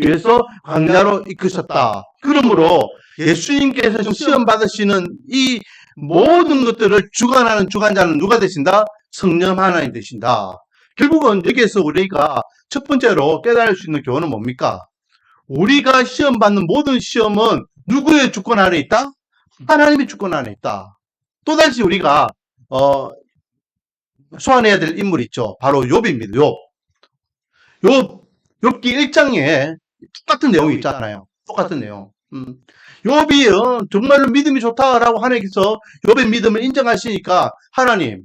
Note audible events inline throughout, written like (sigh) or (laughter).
위해서 광야로 이끄셨다. 그러므로 예수님께서 시험 받으시는 이 모든 것들을 주관하는 주관자는 누가 되신다? 성령 하나님 되신다. 결국은 여기에서 우리가 첫 번째로 깨달을 수 있는 교훈은 뭡니까? 우리가 시험 받는 모든 시험은 누구의 주권 안에 있다? 하나님의 주권 안에 있다. 또다시 우리가 어, 소환해야 될 인물 있죠. 바로 욥입니다. 욥. 욥 욥기 1장에 똑같은 내용이 있잖아요. 똑같은 내용. 음. 욥이 어, 정말로 믿음이 좋다라고 하나님께서 욥의 믿음을 인정하시니까 하나님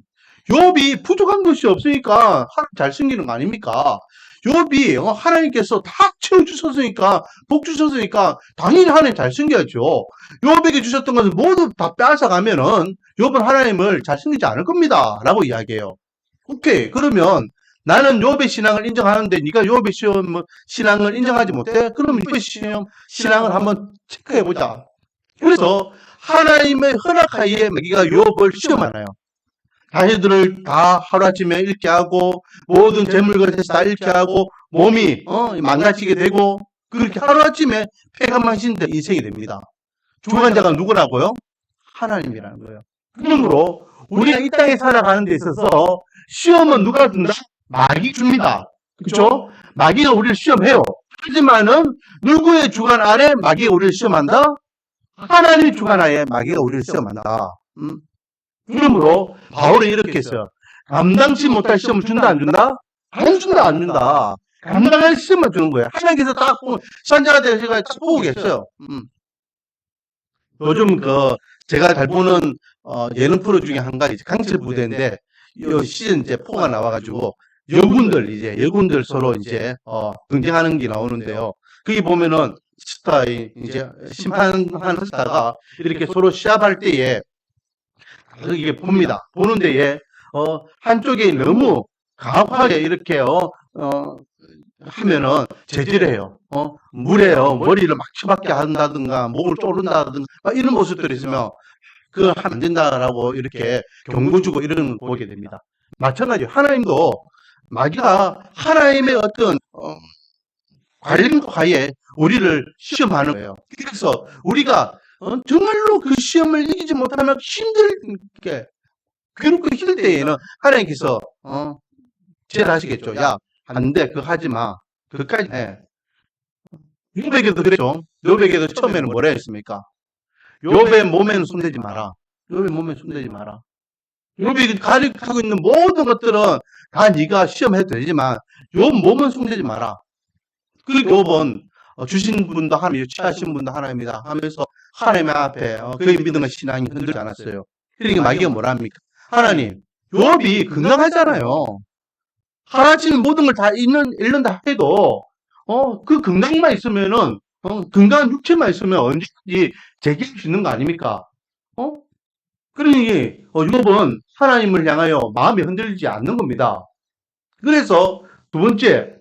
욥이 부족한 것이 없으니까 하나님 잘 섬기는 거 아닙니까? 욥이 어, 하나님께서 다 채워주셨으니까 복 주셨으니까 당연히 하나님 잘 섬겨야죠. 욥에게 주셨던 것을 모두 다 빼앗아가면은 욥은 하나님을 잘 섬기지 않을 겁니다. 라고 이야기해요. 오케이 그러면 나는 욥의 신앙을 인정하는데 네가 욥의 시험, 신앙을 인정하지 못해? 그러면 욥의 시험, 신앙을 한번 체크해 보자. 그래서 하나님의 허락하에 마귀가 욥을 시험하나요? 자녀들을 다 하루아침에 잃게 하고 모든 재물것에서 다 잃게 하고 몸이 어, 망가지게 되고 그렇게 하루아침에 폐가망신 인생이 됩니다. 주관자가 누구라고요? 하나님이라는 거예요. 그러므로 우리가 이 땅에 살아가는 데 있어서 시험은 누가 준다? 마귀 줍니다. 그렇죠? 마귀가 우리를 시험해요. 하지만은 누구의 주관 아래 마귀가 우리를 시험한다? 하나님의 주관 하에 마귀가 우리를 시험한다. 음? 그러므로 바울은 이렇게 했어요. 감당치 못할 시험을 준다 안 준다? 안 준다 안 준다. 감당할 시험만 주는 거예요. 하나님께서 딱 되는 시간에 딱 보고 계셔요. 음. 요즘 그 제가 잘 보는 어, 예능 프로 중에 한 가지 강철 부대인데 이 시즌 이제 포가 나와가지고 여군들 이제 여군들 서로 이제 어, 경쟁하는 게 나오는데요. 거기 보면은 스타 이제 심판하는 스타가 이렇게 서로 시합할 때에 이게 봅니다. 보는 데에 어, 한쪽에 너무 강하게 이렇게 어, 어, 하면은 제지해요. 어, 물에요. 머리를 막 치받게 한다든가 목을 쪼른다든가 막 이런 모습들이 있으면 그거 하면 안 된다라고 이렇게 경고 주고 이런 걸 보게 됩니다. 마찬가지로 하나님도 마귀가 하나님의 어떤 어, 관림도 하에 우리를 시험하는 거예요. 그래서 우리가 어, 정말로 그 시험을 이기지 못하면 힘들게 괴롭고 힘들 때에는 하나님께서 어, 제일하시겠죠. 야, 안 돼. 그거 하지 마. 그까지 해. 요백에도 그랬죠. 요백에도 처음에는 뭐라 했습니까? 요배 몸에는 손대지 마라. 요배 몸에 손대지 마라. 요배 가리키고 있는 모든 것들은 다 네가 시험해도 되지만 요 몸은 손대지 마라. 그리고 요번 어, 주신 분도 하나님, 취하신 분도 하나님이다 하면서 하나님 앞에 어, 그의 믿음과 신앙이 흔들지 않았어요. 그러니까 마귀가 뭐라 합니까? 하나님, 요업이 건강하잖아요. 하나님 모든 걸 다 잃는, 잃는다 해도 어, 그 건강만 있으면은 어, 건강한 육체만 있으면 언제든지 재기할 수 있는 거 아닙니까? 어? 그러니 어, 욥은 하나님을 향하여 마음이 흔들리지 않는 겁니다. 그래서 두 번째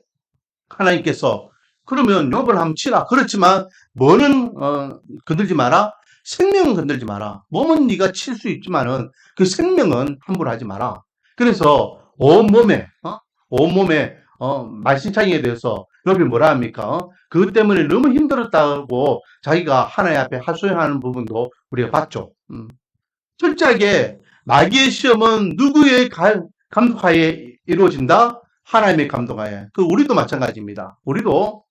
하나님께서 그러면 욥을 한번 치라. 그렇지만 뭐는 어, 건들지 마라. 생명은 건들지 마라. 몸은 네가 칠 수 있지만은 그 생명은 함부로 하지 마라. 그래서 온 몸에 어? 온 몸에 어, 말신창에 대해서 욥이 뭐라 합니까? 어? 그것 때문에 너무 힘들었다고 자기가 하나님 앞에 하소연하는 부분도 우리가 봤죠. 음. 철저하게 마귀의 시험은 누구의 가- 감독하에 이루어진다? 하나님의 감독하에. 그 우리도 마찬가지입니다. 우리도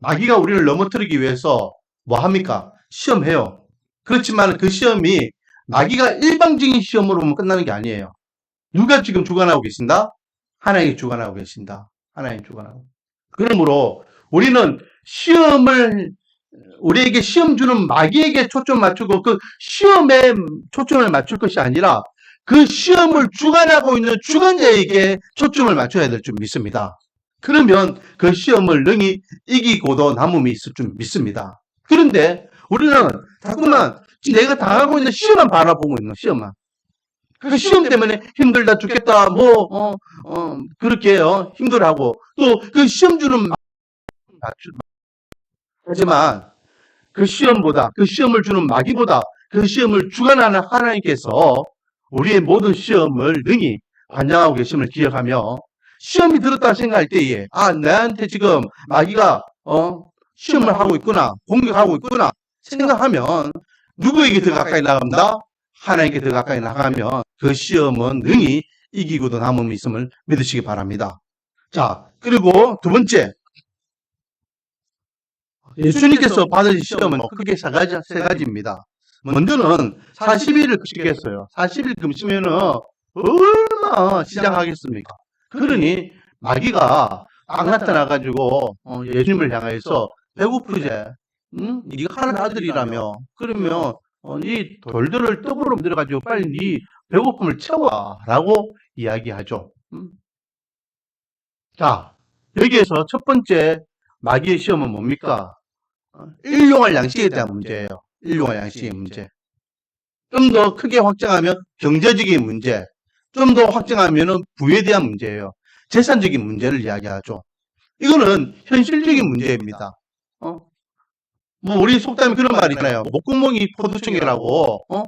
마귀가 우리를 넘어뜨리기 위해서 뭐 합니까? 시험해요. 그렇지만 그 시험이 마귀가 일방적인 시험으로만 끝나는 게 아니에요. 누가 지금 주관하고 계신다? 하나님이 주관하고 계신다. 하나님 주관하고. 그러므로 우리는 시험을 우리에게 시험 주는 마귀에게 초점 맞추고 그 시험에 초점을 맞출 것이 아니라 그 시험을 주관하고 있는 주관자에게 초점을 맞춰야 될 줄 믿습니다. 그러면 그 시험을 능히 이기고도 남음이 있을 줄 믿습니다. 그런데 우리는 자꾸만 내가 당하고 있는 시험만 바라보고 있는 시험만. 그 시험 때문에 힘들다 죽겠다 뭐 어, 어, 그렇게 어, 힘들하고 또 그 시험 주는 맞추 하지만 그 시험보다 그 시험을 주는 마귀보다 그 시험을 주관하는 하나님께서 우리의 모든 시험을 능히 관장하고 계심을 기억하며 시험이 들었다 생각할 때에 아 나한테 지금 마귀가 어 시험을 하고 있구나, 공격하고 있구나 생각하면 누구에게 더 가까이 나갑니다? 하나님께 더 가까이 나가면 그 시험은 능히 이기고도 남음이 있음을 믿으시기 바랍니다. 자, 그리고 두 번째. 예수님께서 받으신 시험은 크게 세 가지, 세 가지입니다. 먼저는 40일을 금식했어요. 40일 금식면은 얼마 시작하겠습니까? 그러니 마귀가 딱 나타나가지고 어, 예수님을 향해서 배고프제, 응? 네가 하는 아들이라며 그러면 어, 이 돌들을 떡으로 만들어가지고 빨리 네 배고픔을 채워라고 이야기하죠. 음. 자, 여기에서 첫 번째 마귀의 시험은 뭡니까? 어, 일용할 양식에 대한 문제예요. 일용할 양식의 문제. 좀 더 크게 확장하면 경제적인 문제, 좀 더 확장하면 부에 대한 문제예요. 재산적인 문제를 이야기하죠. 이거는 현실적인 문제입니다. 어? 뭐 우리 속담에 그런 말이 있잖아요. 목구멍이 포도청이라고. 어?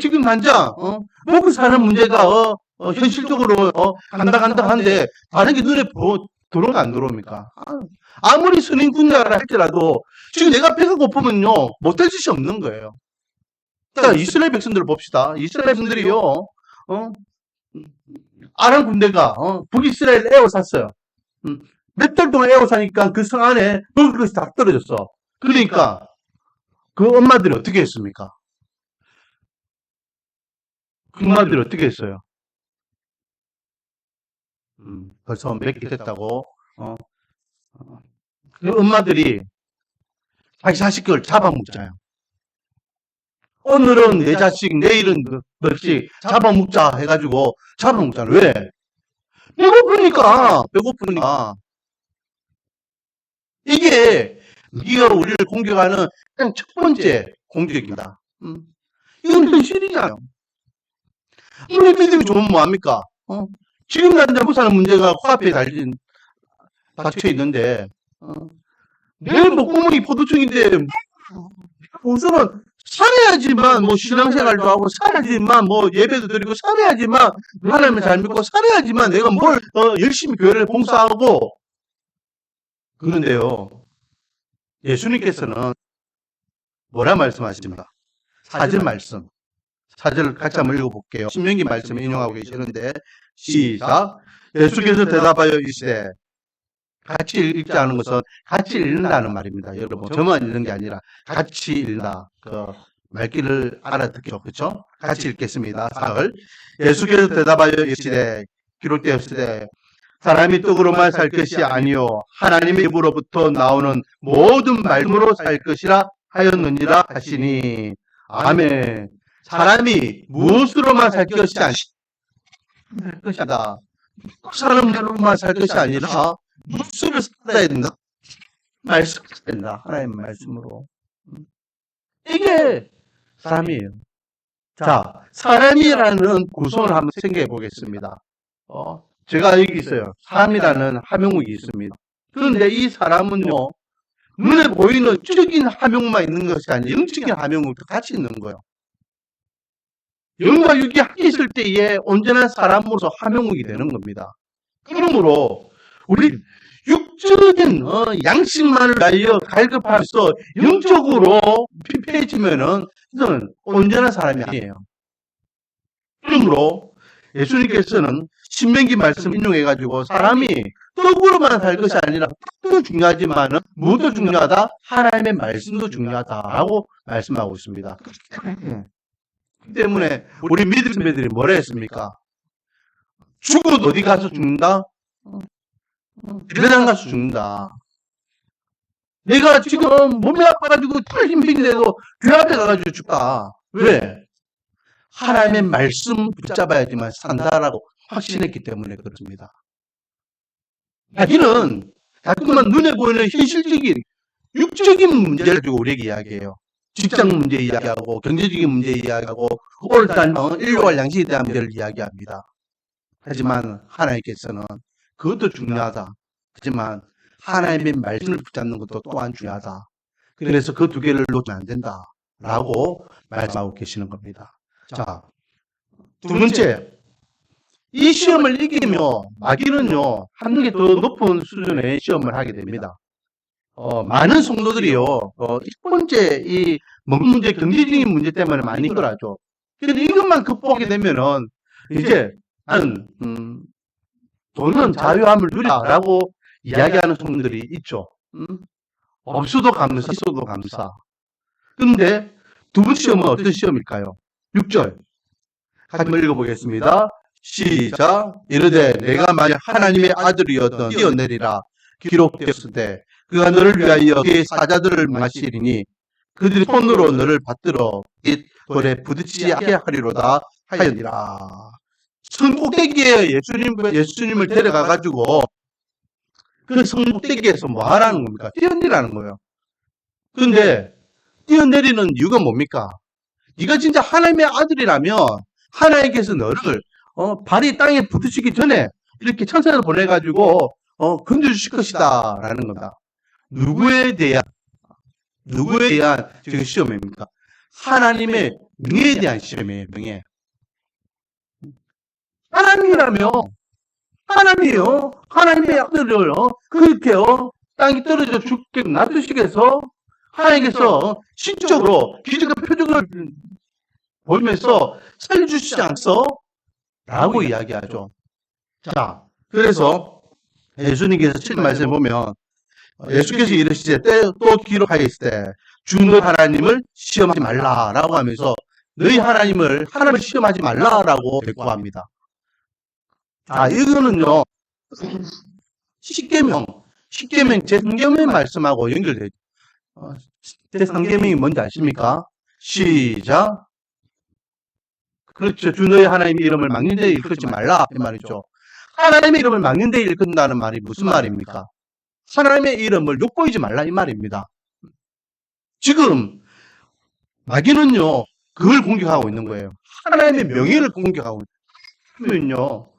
지금 당장 어? 먹고 사는 문제가 어? 어, 현실적으로 어? 간다 간다 하는데 다른 게 눈에 보, 들어가 안 들어옵니까? 아, 아무리 선인 군자라 할지라도 지금 내가 배가 고프면요 못할 짓이 없는 거예요. 자 이스라엘 백성들을 봅시다. 이스라엘 백성들이요. 어? 아람 군대가 어? 북이스라엘 에워쌌어요. 음, 몇달 동안 에워싸니까 그 성 안에 먹을 것이 다 떨어졌어. 그러니까 그 엄마들이 어떻게 했습니까? 그 엄마들이 어떻게 했어요? 음, 벌써 몇 개 됐다고. 어, 어. 그 엄마들이 자기 자식을 잡아먹자요. 오늘은 내 자식, 내일은 그 너씩 잡아먹자 해가지고 잡아먹잖아. 왜? 배고프니까, 배고프니까. 이게 네가 우리를 공격하는 가장 첫 번째 공격입니다. 음. 이건 현실이잖아요. 우리 믿음이 좋으면 뭐합니까? 어? 지금 못 사는 문제가 코앞에 달린, 닥쳐 있는데, 어? 내 목구멍이 포도청인데, 우선은 살아야지만 뭐 신앙생활도 하고 살아야지만 뭐 예배도 드리고 살아야지만 하나님을 잘 믿고 살아야지만 내가 뭘 어, 열심히 교회를 봉사하고 그런데요 예수님께서는 뭐라 말씀하십니까? 사절 말씀 사절을 같이 한번 읽어볼게요. 신명기 말씀 인용하고 계시는데 시작 예수께서 대답하여 이르시되 같이 읽지 않은 것은 같이 읽는다는 말입니다. 여러분 저만 읽는 게 아니라 같이 읽다. 그 말귀를 알아듣죠. 그렇죠? 같이 읽겠습니다. 사절 예수께서 대답하여 이르시되 기록되었으되 사람이 떡으로만 살 것이 아니요 하나님의 입으로부터 나오는 모든 말씀으로 살 것이라 하였느니라 하시니 아멘. 사람이 무엇으로만 살 것이 아니 살 것이다. 사람으로만 살 것이 아니라 무엇을 살아야 된다. 말씀 된다. 하나님 말씀으로. 이게 사람이에요. 자, 사람이라는 구성을 한번 생각해 보겠습니다. 어, 제가 여기 있어요. 사람이라는 하명목이 있습니다. 그런데 이 사람은요, 눈에 보이는 적인 하명만 있는 것이 아니라 영적인 하명목도 같이 있는 거예요. 영과 육이 함께 있을 때에 온전한 사람으로서 하명목이 되는 겁니다. 그러므로 우리 육적인 어, 양식만을 날려 갈급하면서 영적으로 피폐해지면은 이건 온전한 사람이 아니에요. 그러므로 예수님께서는 신명기 말씀 인용해가지고 사람이 떡으로만 살 것이 아니라 떡도 중요하지만 무엇도 중요하다? 하나님의 말씀도 중요하다라고 말씀하고 있습니다. 그 때문에 우리 믿음 배들이 뭐라 했습니까? 죽어도 어디 가서 죽는다? 비례장 가서 죽는다. 내가 지금 몸이 아파가지고 털힘빙돼도 교회 앞에 가가지고 죽다. 왜? 하나님의 말씀 붙잡아야지만 산다라고 확신했기 때문에 그렇습니다. 자기는 자꾸만 눈에 보이는 현실적인 육적인 문제를 가지고 우리에게 이야기해요. 직장 문제 이야기하고 경제적인 문제 이야기하고 오늘날 인류와 양식에 대한 문제를 이야기합니다. 하지만 하나님께서는 그것도 중요하다. 하지만 하나님의 말씀을 붙잡는 것도 또한 중요하다. 그래서 그 두 개를 놓치면 안 된다. 라고 말씀하고 계시는 겁니다. 자, 두 번째. 이 시험을 이기며 마귀는요, 한 단계 더 높은 수준의 시험을 하게 됩니다. 어, 많은 성도들이요, 어, 첫 번째 이 먹는 문제, 경제적인 문제 때문에 많이 힘들어하죠. 근데 이것만 극복하게 되면은 이제 나는 음, 돈은 자유함을 누리라라고 이야기하는 성도들이 있죠. 음? 없어도 감사, 있어도 감사. 근데 두 번째 시험은 어떤 시험일까요? 6절. 같이 한번 읽어보겠습니다. 시작. 이르되 내가 만약 하나님의 아들이었던 뛰어내리라 기록되었을 때 그가 너를 위하여 그의 사자들을 마시리니 그들이 손으로 너를 받들어 이 돌에 부딪히지 않게 하리로다 하였니라. 성 꼭대기에 예수님, 예수님을 데려가 가지고 그 성 꼭대기에서 뭐 하라는 겁니까? 뛰어내리라는 거예요. 근데 뛰어내리는 이유가 뭡니까? 네가 진짜 하나님의 아들이라면 하나님께서 너를 어, 발이 땅에 부딪히기 전에 이렇게 천사를 보내가지고 어, 건져주실 것이다 라는 겁니다. 누구에 대한 누구에 대한 지금 시험입니까? 하나님의 명예에 대한 시험이에요. 명예. 하나님이라며 하나님이요. 하나님의 아들을 어, 그렇게요. 땅이 떨어져 죽게 놔두시겠어? 하나님께서 신적으로 기적의 표적을 보이면서 살려주시지 않소? 라고 이야기하죠. 자, 그래서 예수님께서 칠 말씀에 보면 예수께서 이르시되 때- 또 기록하였을 때 주는 하나님을 시험하지 말라라고 하면서 너희 하나님을 하나님을 시험하지 말라라고 대꾸합니다. 아, 이거는요. 십계명, 십계명 제3계명 말씀하고 연결돼요. 어, 제3계명이 뭔지 아십니까? 시작. 그렇죠. 주 너의 하나님의 이름을 막는 데 일컫지 말라 이 말이죠. 하나님의 이름을 막는 데 일컫는다는 말이 무슨 말입니까? 하나님의 이름을 욕보이지 말라 이 말입니다. 지금 마귀는요 그걸 공격하고 있는 거예요. 하나님의 명예를 공격하고 있는요.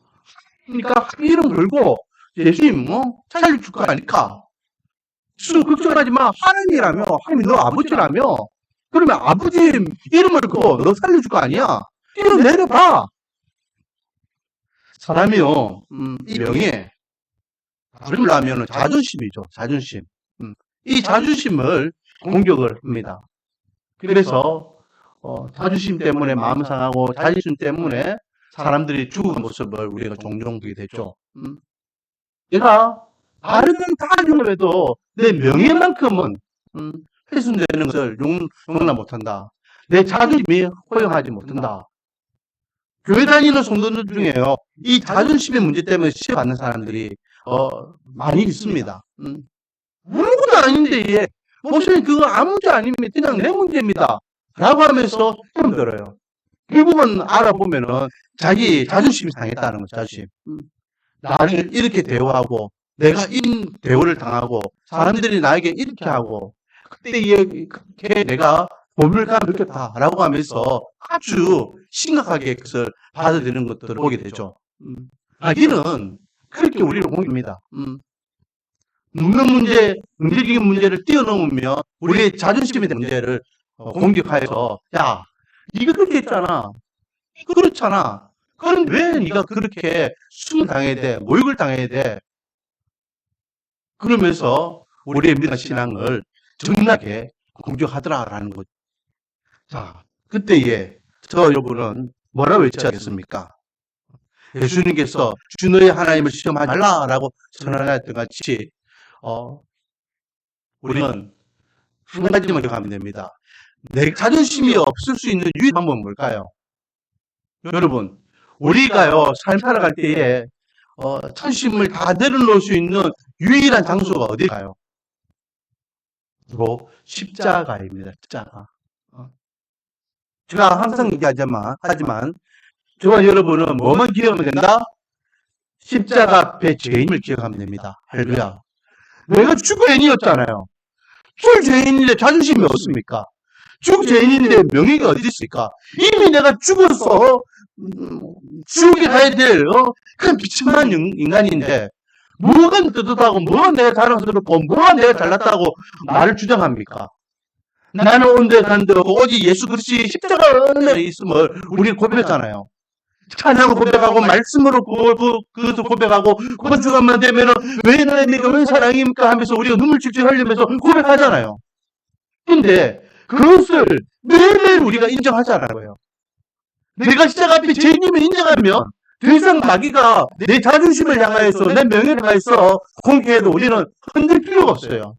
그러니까 이름 걸고 예수님 뭐 살려줄 거 아니까. 무슨 걱정하지 마. 하나님이라며 하나님이 너 아버지라며 그러면 아버지 이름을 걸고 너 살려줄 거 아니야. 이름 내려봐. 사람이요, 음, 이 명예, 하면 자존심이죠. 자존심. 음, 이 자존심을 공격을 합니다. 그래서 어, 자존심 때문에 마음 상하고 자존심 때문에 사람들이 죽은 모습을 우리가 종종 보게 되죠. 음. 내가 다른 다 용납해도 내 명예만큼은 음, 훼손되는 것을 용, 용납 못한다. 내 자존심이 허용하지 못한다. 교회 다니는 성도들 중에요. 이 자존심의 문제 때문에 시험 받는 사람들이 어, 많이 있습니다. 음. 아무것도 아닌데 얘 목사님 그거 아무 문제 아닙니다. 그냥 내 문제입니다. 라고 하면서 시험 들어요. 결국은 알아보면은 자기 자존심이 상했다는 거죠. 자존심. 음. 나를 이렇게 대우하고 내가 이 대우를 당하고 사람들이 나에게 이렇게 하고 그때 이렇게 내가 고물감 느꼈다라고 하면서 아주 심각하게 그것을 받아들이는 것들을 보게 되죠. 음. 마귀는 그렇게 우리를 공격합니다. 음. 묻는 문제, 경제적인 문제를 뛰어넘으면 우리의 자존심에 대한 문제를 어, 공격하여서 야, 네가 그렇게 했잖아. 그렇잖아. 그런데 왜 네가 그렇게 수을 당해야 돼? 모욕을 당해야 돼? 그러면서 우리의 믿음 신앙을 정나게 공격하더라라는 거죠. 자, 그때에 저 여러분은 뭐라 외쳐야겠습니까? 예수님께서 주 너의 하나님을 시험하지 말라라고 선언하였던 같이 어, 우리는 한 가지만 기억하면 됩니다. 내 자존심이 없을 수 있는 유일한 방법은 뭘까요? 여러분, 우리가요, 삶 살아갈 때에, 어, 천심을 다 내려놓을 수 있는 유일한 장소가 어딜까요? 바로 십자가입니다. 십자가. 어. 제가 항상 얘기하지만, 하지만, 저와 여러분은 뭐만 기억하면 된다? 십자가 앞에 죄인을 기억하면 됩니다. 할렐루야. 내가 죽죄인이었잖아요. 죽 죄인인데 자존심이 없습니까? 죽 죄인인데 명예가 어디 있습니까? 이미 내가 죽어서 음, 지옥에 가야 될 어? 그런 비참한 인- 인간인데 뭐가 떳떳하고 뭐가 내가 자랑스럽고 뭐가 내가 잘났다고 말을 주장합니까? 나는 온데 간데 오직 예수 그리스도의 십자가 은혜에 있음을 우리가 고백했잖아요. 찬양을 고백하고 말씀으로 그것을 고백하고 고주간만 되면은 왜 나의 내가 왜 사랑입니까 하면서 우리가 눈물 질질 흘리면서 고백하잖아요. 근데 그것을 매일매일 우리가 인정하자라고요. 내가 시작 앞에 죄인임을 인정하면 더 이상 마귀가 내 자존심을 향하여서 내 명예를 향해서 공개해도 우리는 흔들 필요가 없어요.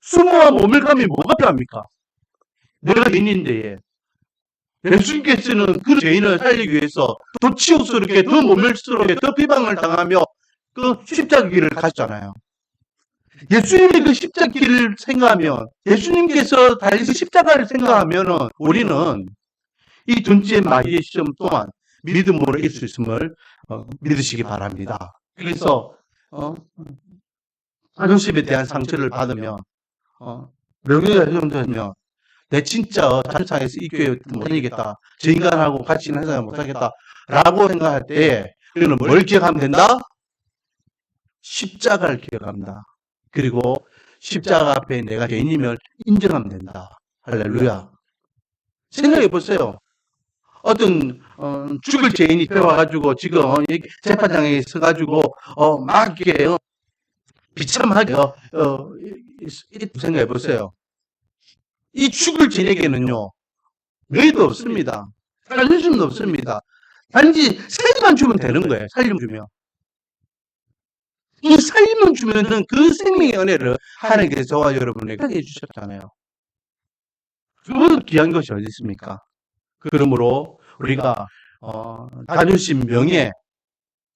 수모와 모멸감이 뭐가 필요합니까? 내가 죄인인데 예수님께서는 그 죄인을 살리기 위해서 더 치욕스럽게 더 모멸스럽게 더 비방을 당하며 그 길을 가셨잖아요. 예수님의 그 길을 생각하면 예수님께서 달리신 십자가를 생각하면은 우리는 이 dun지의 마귀의 시험 또한 믿음으로 이길 수 있음을 어, 믿으시기 바랍니다. 그래서 어, 자존심에 대한 상처를 받으면 어, 명예가 훼손되면 내 진짜 자존상에서 이 교회 못 다니겠다. 저 인간하고 같이 있는 생각을 못 하겠다. 라고 생각할 때 우리는 뭘 기억하면 된다? 십자가를 기억합니다. 그리고 십자가 앞에 내가 죄인임을 인정하면 된다. 할렐루야. 생각해 보세요. 어떤 어, 죽을 죄인이 되어와가지고 지금 어, 이 재판장에 서가지고 어, 막 이렇게 어, 비참하게 어, 어, 생각해 보세요. 이 죽을 죄인에게는요 여의도 없습니다. 자존심도 없습니다. 단지 살만 주면 되는 거예요. 살림 주면. 이 살림을 주면은 그 생명의 은혜를 하나님께서 저와 여러분에게 하게 해주셨잖아요. 그보다 귀한 것이 어디 있습니까? 그러므로 우리가 어, 자존심, 명예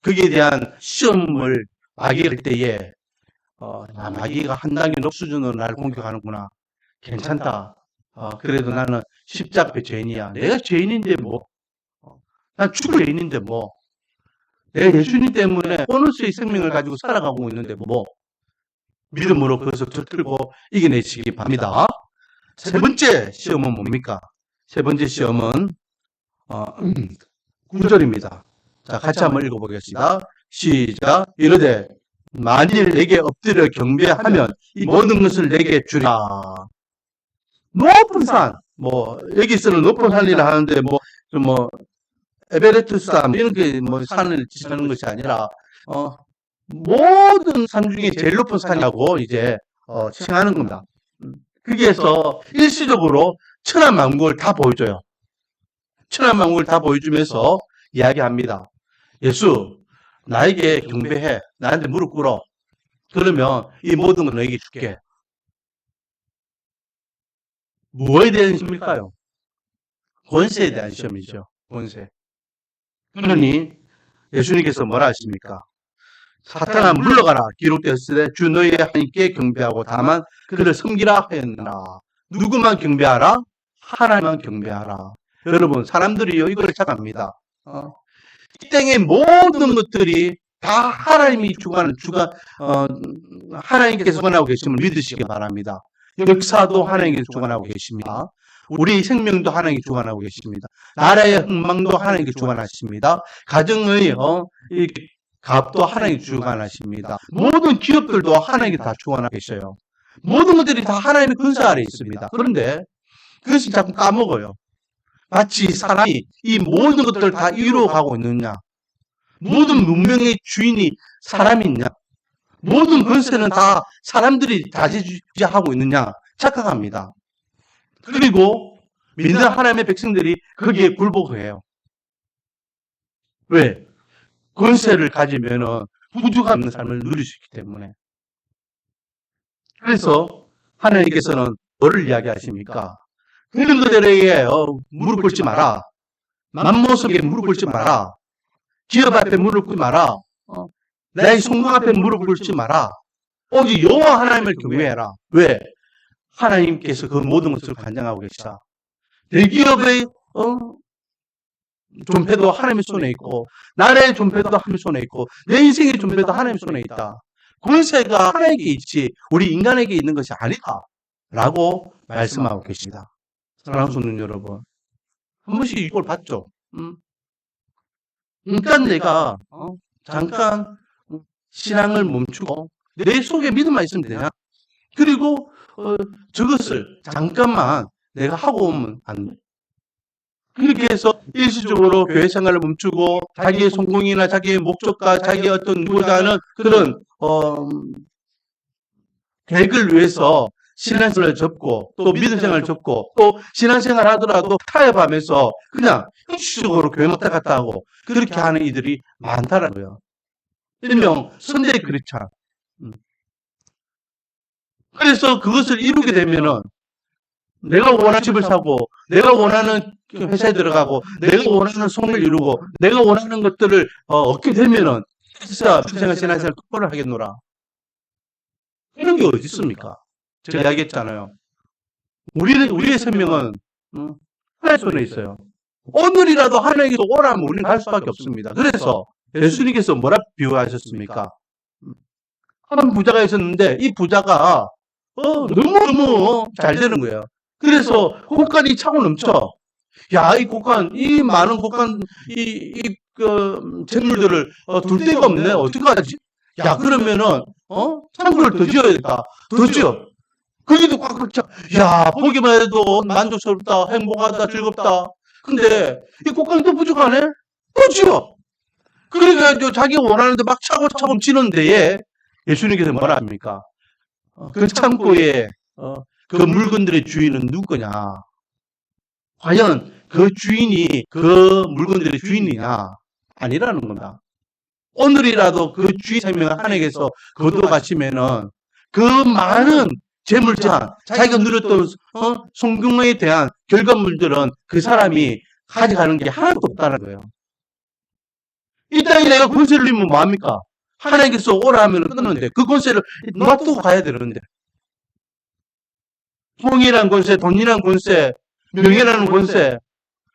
거기에 대한 시험을 마귀할 때에 어, 아, 마귀가 한 단계 높 수준으로 나를 공격하는구나. 괜찮다. 어, 그래도 나는 십자가 앞에 죄인이야. 내가 죄인인데 뭐. 어, 난 죽을 죄인인데 뭐. 내가 예수님 때문에 보너스의 생명을 가지고 살아가고 있는데 뭐. 믿음으로 그것을 붙들고 이겨내시기 바랍니다. 세 번째 시험은 뭡니까? 세 번째 시험은 어, (clears throat) 9절입니다. 자, 같이 한번 읽어보겠습니다. 시작. 이르되 만일 내게 엎드려 경배하면 이 모든 것을 내게 주리라. 높은 산, 뭐 여기 서는 높은 산이라 하는데 뭐, 좀뭐 에베레스트 산 이런 게 뭐 산을 지나는 것이 아니라 어, 모든 산 중에 제일 높은 산이라고 이제 어, 칭하는 겁니다. 음, 거기에서 일시적으로 천한 만국을 다 보여줘요. 천한 만국을 다 보여주면서 이야기합니다. 예수, 나에게 경배해. 나한테 무릎 꿇어. 그러면 이 모든 걸 너에게 줄게. 무엇에 대한 시험일까요? 권세에 대한 시험이죠. 권세. 그러니 예수님께서 뭐라 하십니까? 사탄아 물러가라 기록되었을 때주 너희의 하나님께 경배하고 다만 그를 섬기라 하였느라 누구만 경배하라? 하나님만 경배하라. 여러분 사람들이요 이걸 착각합니다. 어, 이 땅의 모든 것들이 다 하나님이 주관하는 주관 어, 하나님께서 주관하고 계심을 믿으시기 바랍니다. 역사도 하나님께서 주관하고 계십니다. 우리 생명도 하나님께 주관하고 계십니다. 나라의 흥망도 하나님께 주관하십니다. 가정의 어, 이 값도 하나님께 주관하십니다. 모든 기업들도 하나님께 다 주관하고 계셔요. 모든 것들이 다 하나님의 근사 아래 있습니다. 그런데 그것을 자꾸 까먹어요. 마치 사람이 이 모든 것들을 다 이루어가고 있느냐? 모든 문명의 주인이 사람이냐? 모든 권세는 다 사람들이 다지하고 있느냐? 착각합니다. 그리고 믿는 하나님의 백성들이 거기에 굴복해요. 왜? 권세를 가지면은 없는 삶을 누릴 수 있기 때문에. 그래서 하나님께서는 뭐를 이야기하십니까? 그런 그들에게 어, 무릎 꿇지 마라. 만모속에 무릎 꿇지 마라. 기업 앞에 무릎 꿇지 마라. 어, 나의 성공 앞에 무릎 꿇지 마라. 오직 여호와 하나님을 경외해라. 왜? 하나님께서 그 모든 것을 관장하고 계시다. 대기업의 어, 존폐도 하나님의 손에 있고 나라의 존폐도 하나님의 손에 있고 내 인생의 존폐도 하나님의 손에 있다. 권세가 하나님께 있지 우리 인간에게 있는 것이 아니다. 라고 말씀하고 계십니다. 사랑하는 성도 여러분 한 번씩 이걸 봤죠? 음? 잠깐 내가 어? 잠깐 신앙을 멈추고 내 속에 믿음만 있으면 되냐? 그리고 어, 저것을 잠깐만 내가 하고 오면 안 돼. 그렇게 해서 일시적으로 교회 생활을 멈추고 자기의 성공이나 자기의 목적과 자기의 어떤 누구자 하는 그런 어, 계획을 위해서 신앙생활을 접고 또 믿음생활을 접고 또 신앙생활 하더라도 타협하면서 그냥 형식적으로 교회 왔다 갔다 하고 그렇게 하는 이들이 많다는 거예요. 일명 선대 크리스찬. 음. 그래서 그것을 이루게 되면은 내가 원하는 집을 사고 내가 원하는 회사에 들어가고 내가 원하는 성을 이루고 내가 원하는 것들을 어, 얻게 되면은 진짜 평생을 신앙생활 똑바로 하겠노라. 이런 게 어디 있습니까? 제가 이야기했잖아요. 우리는 우리의 생명은 음, 하나의 손에 있어요. 오늘이라도 하나님께서 오라면 우리는 갈 수밖에 없습니다. 그래서 예수님께서 뭐라 비유하셨습니까? 음, 한 부자가 있었는데 이 부자가 어, 너무너무 잘 되는 거예요. 그래서 곡간이 차고 넘쳐. 야, 이 곡간, 이 많은 곡간, 이, 이, 그, 재물들을 어, 둘 데가 없네. 어떻게 하지? 야, 그러면은, 어? 창고를 더 지어야겠다. 더 지어. 거기도 꽉꽉 차. 야, 보기만 해도 만족스럽다, 행복하다, 즐겁다. 근데 이 곡간이 또 부족하네? 또 지어. 그러니까 자기가 원하는데 막 차고차고 지는 데 에 예수님께서 뭐라 합니까? 어, 그 창고에 어, 그 물건들의 주인은 누구냐? 과연 그 주인이 그 물건들의 주인이냐? 아니라는 겁니다. 오늘이라도 그 주인 생명을 하나님께서 거둬가시면은 그 많은 재물자, 자기가 누렸던 어, 성경에 대한 결과물들은 그 사람이 가져가는 게 하나도 없다는 거예요. 이 땅에 내가 권세를 누리면 뭐합니까? 하나님께서 오라 하면 끊는데 그 권세를 놔두고 가야 되는데 통이라는 권세, 돈이라는 권세, 명예라는 권세,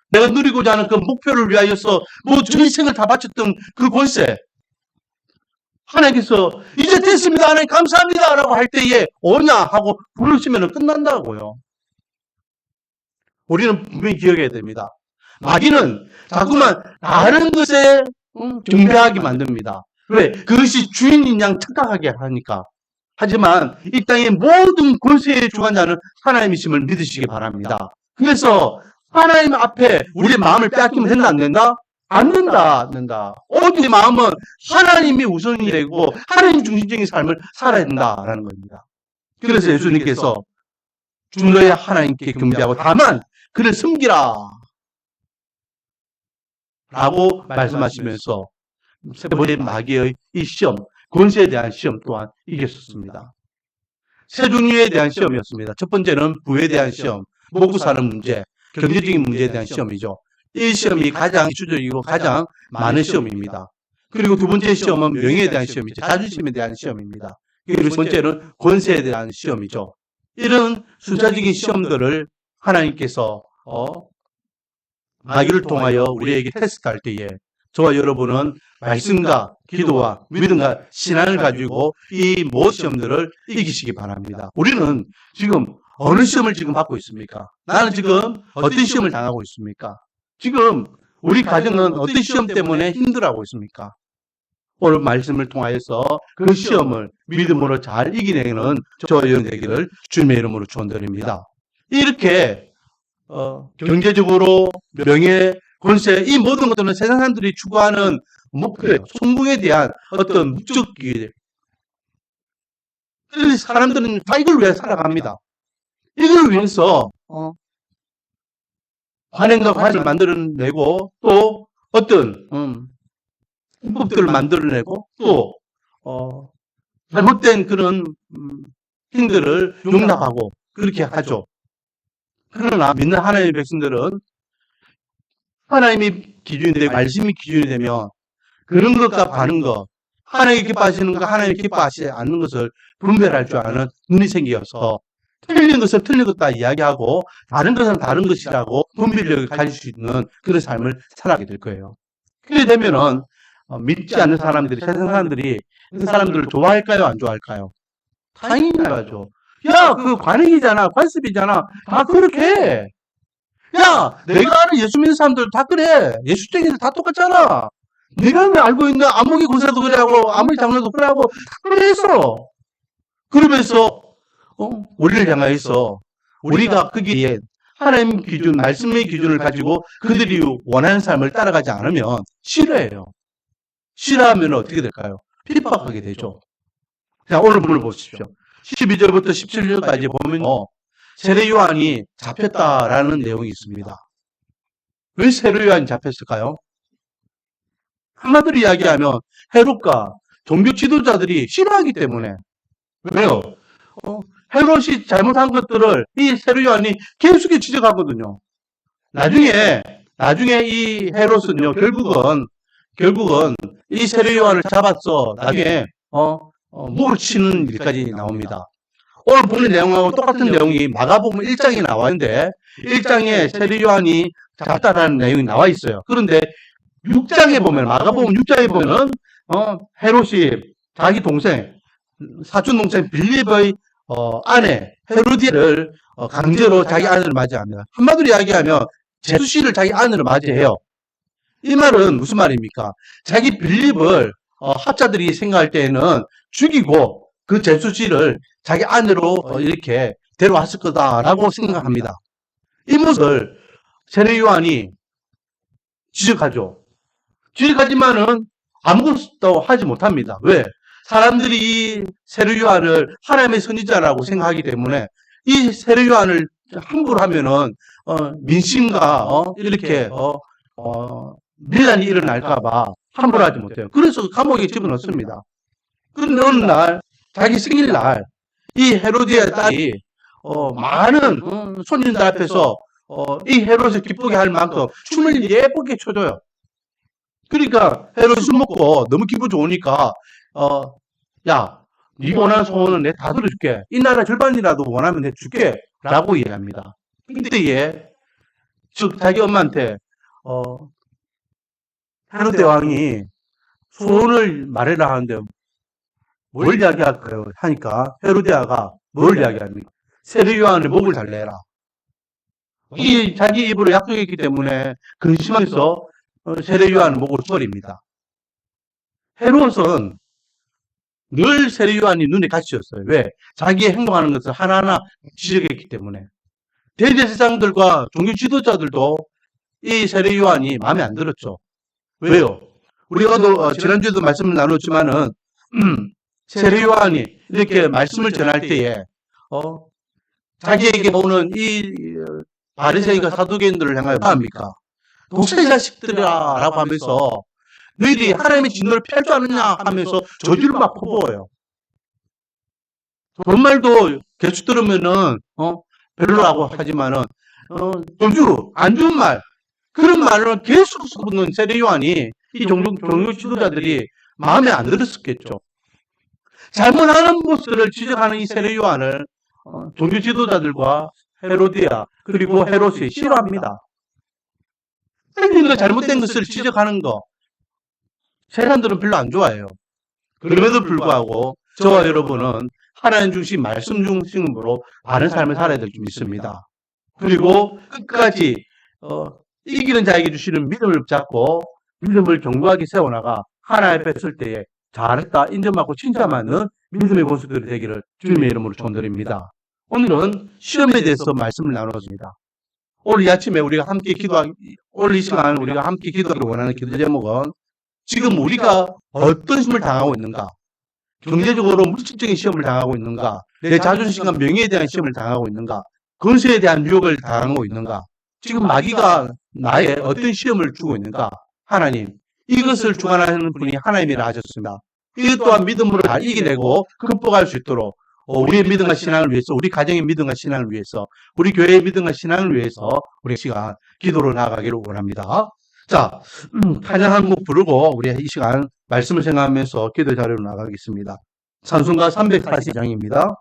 내가 누리고자 하는 그 목표를 위하여서 뭐 전생을 다 바쳤던 그 권세. 하나님께서 이제 됐습니다. 하나님 감사합니다. 라고 할 때에 오냐 하고 부르시면 끝난다고요. 우리는 분명히 기억해야 됩니다. 마귀는 자꾸만 다른 것에 음, 경배하게 만듭니다. 왜? 그것이 주인인 양 착각하게 하니까. 하지만 이 땅의 모든 권세의 주관자는 하나님이심을 믿으시기 바랍니다. 그래서 하나님 앞에 우리의 마음을 빼앗기면 된다, 안 된다? 안 된다, 안 된다. 오직 마음은 하나님이 우선이 되고 하나님 중심적인 삶을 살아야 된다라는 겁니다. 그래서 예수님께서 중도에 하나님께 경배하고 다만 그를 섬기라 라고 말씀하시면서 세 번째 마귀의 이 시험, 권세에 대한 시험 또한 이겼었습니다. 세 종류에 대한 시험이었습니다. 첫 번째는 부에 대한 시험, 먹고 사는 문제, 경제적인 문제에 대한 시험이죠. 이 시험이 가장 기초적이고 가장 많은 시험입니다. 그리고 두 번째 시험은 명예에 대한 시험이죠. 자존심에 대한 시험입니다. 그리고 세 번째는 권세에 대한 시험이죠. 이런 순차적인 시험들을 하나님께서 어, 마귀를 통하여 우리에게 테스트할 때에 저와 여러분은 말씀과 기도와 믿음과 신앙을 가지고 이 모든 시험들을 이기시기 바랍니다. 우리는 지금 어느 시험을 지금 받고 있습니까? 나는 지금 어떤 시험을 당하고 있습니까? 지금 우리 가정은 어떤 시험 때문에 힘들어하고 있습니까? 오늘 말씀을 통하여서 그 시험을 믿음으로 잘 이기내는 저와 여러분 되기를 주님의 이름으로 축원드립니다. 이렇게 어, 경제적으로 명예, 권세 이 모든 것들은 세상 사람들이 추구하는 목표예요. 성공에 대한 어떤 목적이 사람들은 다 이걸 위해 살아갑니다. 이걸 위해서 어, 관행과 관을 만들어내고 또 어떤 음, 법들을 만들어내고 또 어, 잘못된 그런 음, 행들을 용납하고 그렇게 하죠. 그러나 믿는 하나님의 백성들은 하나님이 기준이 되고 말씀이 기준이 되면 그런 것과 다른 것, 하나님이 기뻐하시는 것, 하나님이 기뻐하시지 않는 것을 분별할 줄 아는 눈이 생겨서 틀린 것은 틀린 것다 이야기하고 다른 것은 다른 것이라고 분별력을 가질 수 있는 그런 삶을 살아가게 될 거예요. 그렇게 되면은 어, 믿지 않는 사람들이 세상 사람들이 그 사람들을 좋아할까요, 안 좋아할까요? 당연히 좋아하죠. 야, 그 관행이잖아, 관습이잖아. 다 그렇게 해. 야, 내가 아는 예수 믿는 사람들 다 그래. 예수쟁이들 다 똑같잖아. 내가 왜 알고 있는 아무리 군사도 그래 하고, 아무리 장로도 그래 하고, 다 그래 했어. 그러면서, 어, 우리를 향하여서, 우리가 거기에 하나님 기준, 말씀의 기준을 가지고 그들이 원하는 삶을 따라가지 않으면 싫어해요. 싫어하면 어떻게 될까요? 핍박하게 되죠. 자, 오늘 문을 보십시오. 12절부터 17절까지 보면, 어, 세례 요한이 잡혔다라는 내용이 있습니다. 왜 세례 요한이 잡혔을까요? 한마디로 이야기하면 헤롯과 종교 지도자들이 싫어하기 때문에 왜요? 어, 헤롯이 잘못한 것들을 이 세례 요한이 계속 지적하거든요. 나중에 나중에 이 헤롯은요 결국은 결국은 이 세례 요한을 잡았어 나중에 어, 어 목을 치는 일까지 나옵니다. 오늘 보는 내용하고 똑같은 내용이 마가복음 1장에 나와 있는데 1장에 세례 요한이 잡다라는 내용이 나와 있어요. 그런데 6장에 보면 마가복음 6장에 보면은 어, 헤롯이 자기 동생 사촌 동생 빌립의 어, 아내 헤로디를 어, 강제로 자기 아내를 맞이합니다. 한마디로 이야기하면 제수 씨를 자기 아내로 맞이해요. 이 말은 무슨 말입니까? 자기 빌립을 어, 합자들이 생각할 때에는 죽이고 그 제수 씨를 자기 아내로 어, 이렇게 데려왔을 거다라고 생각합니다. 이 모습을 세례 요한이 지적하죠. 지적하지만은 아무것도 하지 못합니다. 왜? 사람들이 이 세례 요한을 하나님의 선지자라고 생각하기 때문에 이 세례 요한을 함부로 하면은 어, 민심과 어, 이렇게 어, 어, 밀란이 일어날까봐 함부로 하지 못해요. 그래서 감옥에 집어넣습니다. 그런데 어느 날 자기 생일날 이 헤로디의 딸이 어, 많은 어, 손님들 앞에서 어, 이 헤롯을 기쁘게 할 만큼 춤을 예쁘게 춰줘요. 그러니까 헤롯이 술 먹고 너무 기분 좋으니까 어, 야, 네 원하는 소원은 내가 다 들어줄게. 이 나라 절반이라도 원하면 내가 줄게. 라고 이야기합니다. 이때에, 즉, 자기 엄마한테, 어, 헤롯 대왕이 소원을 말해라 하는데, 뭘 이야기할까요? 하니까, 헤로디아가 뭘 이야기합니까? 세례 요한의 목을 달래라. 이 자기 입으로 약속했기 때문에 근심해서 어, 세례 요한의 목을 버립니다. 헤롯은 늘 세례 요한이 눈에 갇혔어요. 왜? 자기의 행동하는 것을 하나하나 지적했기 때문에. 대제사장들과 종교 지도자들도 이 세례 요한이 마음에 안 들었죠. 왜요? 우리가 도 어, 지난주에도 말씀을 나눴지만은 음, (clears throat) 세례 요한이 이렇게 말씀을 전할 때에 어, 자기에게 오는 이 어, 바리새인과 사두개인들을 향하여 뭐 합니까? 독사의 자식들이라고 하면서 너희들이 하나님의 진노를 피할 줄 아느냐 하면서 저주를 막 퍼부어요. 정말도 개수 들으면은 어 별로라고 하지만은 어 저주 안 좋은 말 그런 말을 계속 써붙는 세례 요한이 이 종교 종교 지도자들이 마음에 안 들었었겠죠. 잘못하는 모습을 지적하는 이 세례 요한을 어, 종교 지도자들과 헤로디아 그리고 헤롯이 싫어합니다. 거 잘못된 것을 지적하는 거 세상들은 별로 안 좋아해요. 그럼에도 불구하고 저와 여러분은 하나님 중심 말씀 중심으로 바른 삶을 살아야 될 줄 믿습니다. 그리고 끝까지 어, 이기는 자에게 주시는 믿음을 잡고 믿음을 견고하게 세워나가 하나님 앞에 설 때에 잘했다 인정받고 칭찬받는 믿음의 모습들이 되기를 주님의 이름으로 축원드립니다. 오늘은 시험에 대해서 말씀을 나눴습니다. 오늘 이 아침에 우리가 함께 기도하 오늘 이 시간 우리가 함께 기도하기 원하는 기도 제목은 지금 우리가 어떤 시험을 당하고 있는가? 경제적으로 물질적인 시험을 당하고 있는가? 내 자존심과 명예에 대한 시험을 당하고 있는가? 건세에 대한 유혹을 당하고 있는가? 지금 마귀가 나의 어떤 시험을 주고 있는가? 하나님, 이것을 주관하는 분이 하나님이라 하셨습니다. 이것 또한 믿음으로 잘 이겨내고 극복할 수 있도록 어, 우리의 믿음과 신앙을 위해서, 우리 가정의 믿음과 신앙을 위해서, 우리 교회의 믿음과 신앙을 위해서 우리 시간 기도로 나아가기를 원합니다. 자, 음, 찬양 한곡 부르고 우리 이 시간 말씀을 생각하면서 기도 자료로 나가겠습니다. 찬송가 340장입니다.